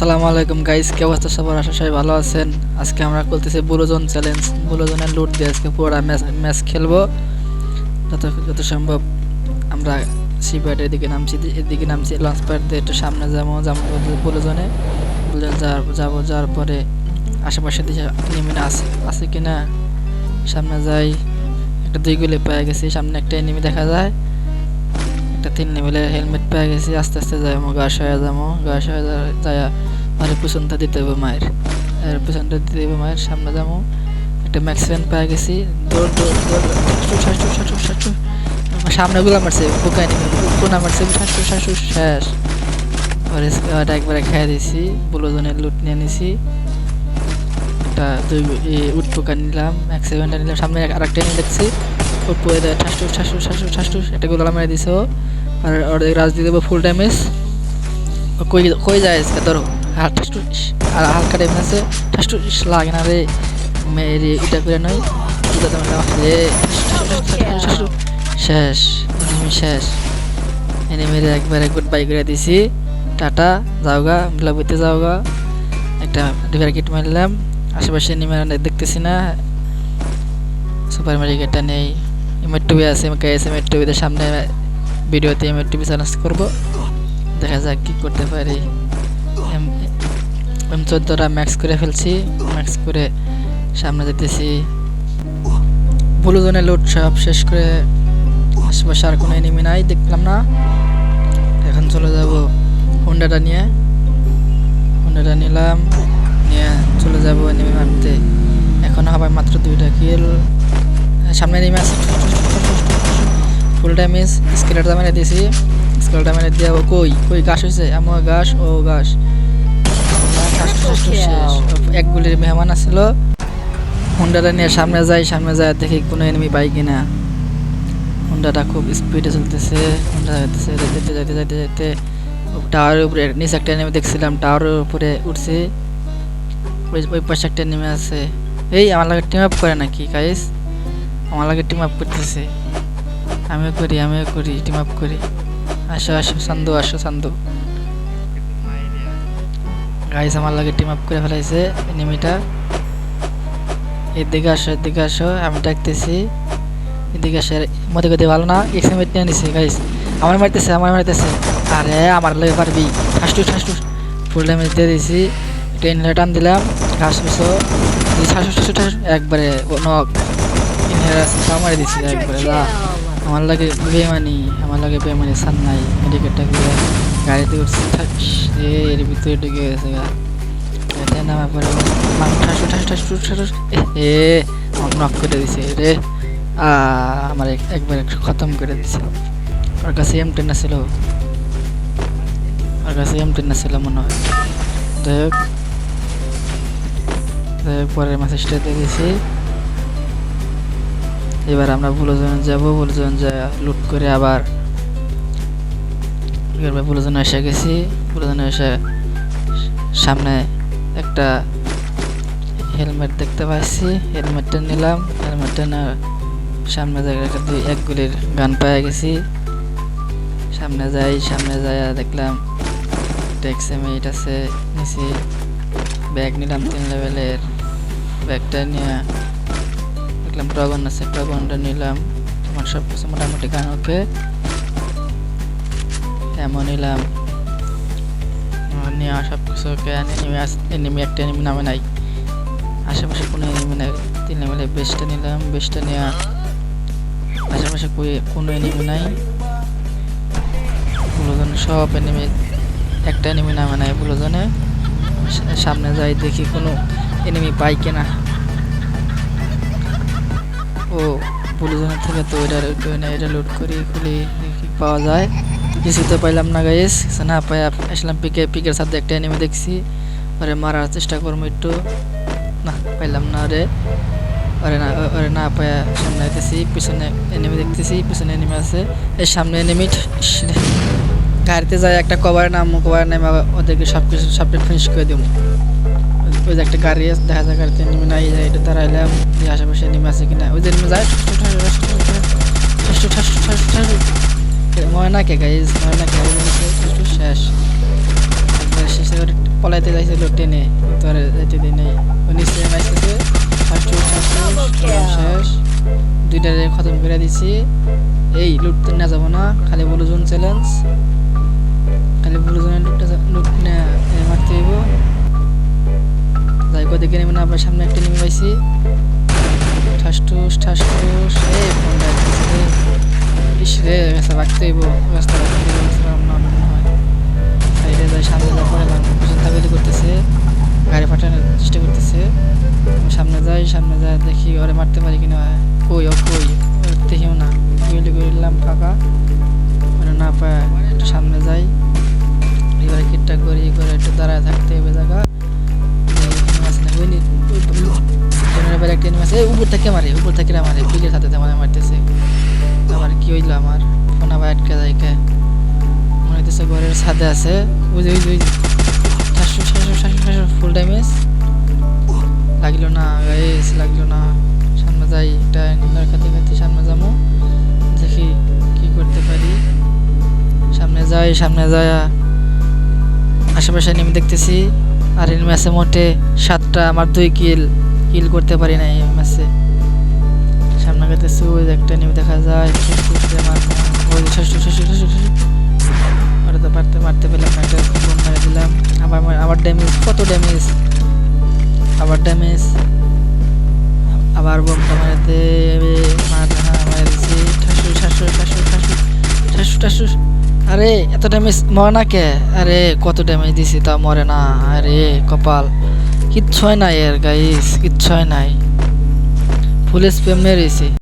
আসসালামু আলাইকুম গাইস কি অবস্থা সবার? আশা সবাই ভালো আছেন। আজকে আমরা করতেছি বুলোজন চ্যালেঞ্জ বুলোজনের লুট দিয়ে আজকে পুরো ম্যাচ ম্যাচ খেলব। যত যত সম্ভব আমরা সি প্যাডের দিকে নামছি এদিকে নামছি। লঞ্চ প্যাড দিয়ে একটু সামনে যাব যাব যাওয়ার যাব, যাওয়ার পরে আশেপাশে দিকে এনিমি আছে আছে কিনা, সামনে যাই। একটা দুই গুলি পেয়ে গেছি। সামনে একটা এনিমি দেখা যায়। একটা তিন লেভেলের হেলমেট পেয়ে গেছি। আস্তে আস্তে যাই মো গাছ হয়ে যাব। গাছ হয়ে যায় আর পিছনটা দিতে হবে মায়ের। আর পিছনটা দিতে হবে মায়ের সামনে যাব। একটা ম্যাক্সিম্যান পেয়ে গেছি। দৌড় দৌড় দৌড় সামনে গুলো মারছে পোকা নিবে কোনা মারছে ঠাসু ঠাসু শেষ স্কোয়াড একবারে খেয়ে দিয়েছি, বুলোজনের লুট নিয়ে নিছি। একটা দুই উট পোকা নিলাম ম্যাক্সিম্যানটা নিলাম, সামনে আর একটা নিয়ে দেখছি। ঠাসু ঠাসু ঠাসু ঠাসু এটা গোলা মেরে দিছে। আর ওর রাজ দিয়ে দেবো ফুল ড্যামেজ কই কই যায় ধরো। আর ঠাসু আর হালকা ড্যামেজ আছে ঠাসু লাগে না রে। এটা করে নয় রে। শেষ এনিমি শেষ। এনিমিরে একবারে গুড বাই করে দিছি। টাটা, যাওগা ব্লাবইতে যাওগা। একটা কিট মারলাম। আশেপাশে এনিমি দেখতেছি না। সুপার মার্কেটটা নেই। এমএর টিভি আছে এস এমএর টিভিতে সামনে ভিডিওতে এমএর টিভি চ্যালেঞ্জ করব। দেখা যাক কী করতে পারি। এম চোদ্দোটা ম্যাক্স করে ফেলছি ম্যাক্স করে সামনে যেতেছি। ব্লুজনের লুট সব শেষ করে আশেপাশে আর কোনো এনিমি নাই, দেখলাম না। এখন চলে যাব হোন্ডাটা নিয়ে। হোন্ডাটা নিলাম, নিয়ে চলে যাব এনিমি মারতে। এখন হবে মাত্র দুইটা কিল সামনে নেমে আছে। ফুল ড্যামেজ স্কেলেটটা মেরে দিয়েছি। স্কেলটা মেরে দিয়ে কই? কই, গাছ হয়েছে এমন গাছ, ও গাছ। এক গুলির মেহমান আসছিল হুন্ডাটা নিয়ে সামনে যাই সামনে যায় দেখি কোনো এনিমি পাই কিনা হুন্ডাটা খুব স্পিডে চলতেছে হুন্ডা যেতে যেতে যেতে টাওয়ারের উপরে নিচে একটা নেমে দেখছিলাম টাওয়ারের উপরে উঠছে ওই পাশে একটা নেমে আছে এই আমার লাগে টিম আপ করে নাকি গাইস আমার লাগে টিম আপ করতেছে আমিও করি আমিও করি টিম আপ করি আসো আসো সান্দু আসো সান্দু গাইস আমার লাগে টিম আপ করে ফেলাইছে, এনিমিটা। এদিকে আসো এদিকে আসো, আমি ডাকতেছি। এদিকে আসে মধ্যে গতি ভালো না এক্সএমএট নিয়ে নিছি গাইস আমার মারতেছে আমার মারতেছে। আরে, আমার লাগে পারবি। ঠাসটু ঠাসটু ফুল ড্যামেজ দিয়ে দিয়েছি ট্রেন টান দিলাম ঘাস পিছো ঠাসু ঠাসু ঠাসু একবারে নক ইনহেরাস মারি দিছি, একবারে যা আমার লাগে বেমানি, আমার লাগে বেমানি সান নাই মেডিকেটটা গাড়িতে উঠছি থাকস এর ভিতরে ঢুকে গেছে গা। নামার পরে ঠাসু ঠাসু ঠাসু ঠাসু এ নক করে দিছে রে আমার একবার খতম করে দিছে। ওর কাছে এম টেন ছিল ওর কাছে এম টেন ছিল মনে হয়। যাই হোক যাই হোক, পরের মেসেজটা এবার আমরা বুলোজন যাব বুলোজন যা লুট করে আবার বুলোজন এসে গেছি। বুলোজন এসে সামনে একটা হেলমেট দেখতে পাচ্ছি। হেলমেটটা নিলাম। হেলমেটটা না, সামনে জায়গায় একটা দুই এক গুলির গান পেয়ে গেছি। সামনে যাই সামনে যাই দেখলাম টেক্সেমেট আছে। নিচে ব্যাগ নিলাম, তিন লেভেলের ব্যাগটা নিয়ে দেখলাম ড্রাগন আছে, ড্রাগনটা নিলাম। তোমার সব কিছু মোটামুটি গান ওকে এমন নিলাম। নেওয়া সব কিছু ওকে এনিমি এনিমি একটা এনিমি নামে নাই। আশেপাশে কোনো এনিমি নাই। তিন লেভেলের বেস্টটা নিলাম বেস্টটা নেওয়া আশেপাশে কোনো এনিমি নাই। বুলোজন সব এনিমি একটা এনিমি নামে নাই বুলোজনে সামনে যাই দেখি কোনো এনিমি পাই কিনা। ও বুলোজনের থেকে তো এটা এটা লোড করি খুলি পাওয়া যায়। কিছু তো পাইলাম না গাইস না পাই আসলাম পিকে পিকের সাথে একটা এনিমি দেখছি। ওরে মারার চেষ্টা করব একটু। না, পাইলাম না রে। ওরে না ওরে না পায়া সামনে আইতেছি, পিছনে এনিমি দেখতেছি, পিছনে এনিমি আছে। এর সামনে এনিমি গাড়িতে যায় একটা কভার নাম কভার নাম ওদেরকে সব কিছু সব ফিনিশ করে দেবো। ওই যে একটা গাড়ি আছে দেখা যায় গাড়িতে নেমে নাই যায় এটা তারাইলাম যে আশেপাশে নেমে আছে কিনা ওই যে নেমে যায় মনে না কে গাইজ মনে না কে শেষ শেষে পলাইতে যাইছিল টেনে কিন্তু আর যাইতে দিই নাই ও মাইছে ফার্স্ট শেষ দুইটা খতম করে দিছি এই লুট না যাব না খালি বলো জোন চ্যালেঞ্জ খালি বলো জোনের লুটটা লুট না মারতে হইব যাই কদিকে নেমে না আবার সামনে একটা নেমে পাইছি ঠাসটুস ঠাসটুস, এই ফোনটা ইস রে রাস্তা রাখতে হইব রাস্তা রাখতে সাইডে যাই সামনে যা পরে চিন্তাগুলি করতেছে। গাড়ি ফাটানোর চেষ্টা করতেছে। সামনে যাই সামনে যাই, দেখি ওরে মারতে পারি কিনা। কই ও কই? দেখিও না। গুলি করলাম ফাঁকা। মানে না পায়, একটু সামনে যাই। এবারে কিটটা করি, করে একটু দাঁড়ায় থাকতে হবে জায়গা। একটা আছে এই উপর থেকে মারে উপর থেকে মারে পিলের সাথে মারে মারতেছে। আবার কি হইল আমার? ফোন আবার আটকে যায় মনে হইতেছে ঘরের ছাদে আছে। ওই যে সাতশো সাতশো সাতশো সাতশো ফুল ড্যামেজ লাগল না গাইস লাগল না। সামনে যাই একটা খাতে খাতে সামনে যাব। দেখি কি করতে পারি। সামনে যাই সামনে যাই। আশেপাশে নেমে দেখতেছি। আর এই ম্যাচে মোটে সাতটা, আমার দুই কিল কিল করতে পারি না এই ম্যাচে সামনে গেতেছি ওই একটা নেমে দেখা যায় ওটা তো পারতে, মারতে পেলাম একটা বোম মেরে দিলাম। আবার আবার ড্যামেজ কত ড্যামেজ আবার ড্যামেজ আবার বোমটা মেরে দেবে মার হ্যাঁ মেরে দিছি ঠাসু ঠাসু ঠাসু ঠাসু ঠাসু ঠাসু। আরে, এত ড্যামেজ মরে না কে? আরে, কত ড্যামেজ দিছি তা মরে না। আরে, কপাল। কিচ্ছু নাই এর গাইস কিচ্ছু হয় নাই। ফুল স্প্যাম মেরেছি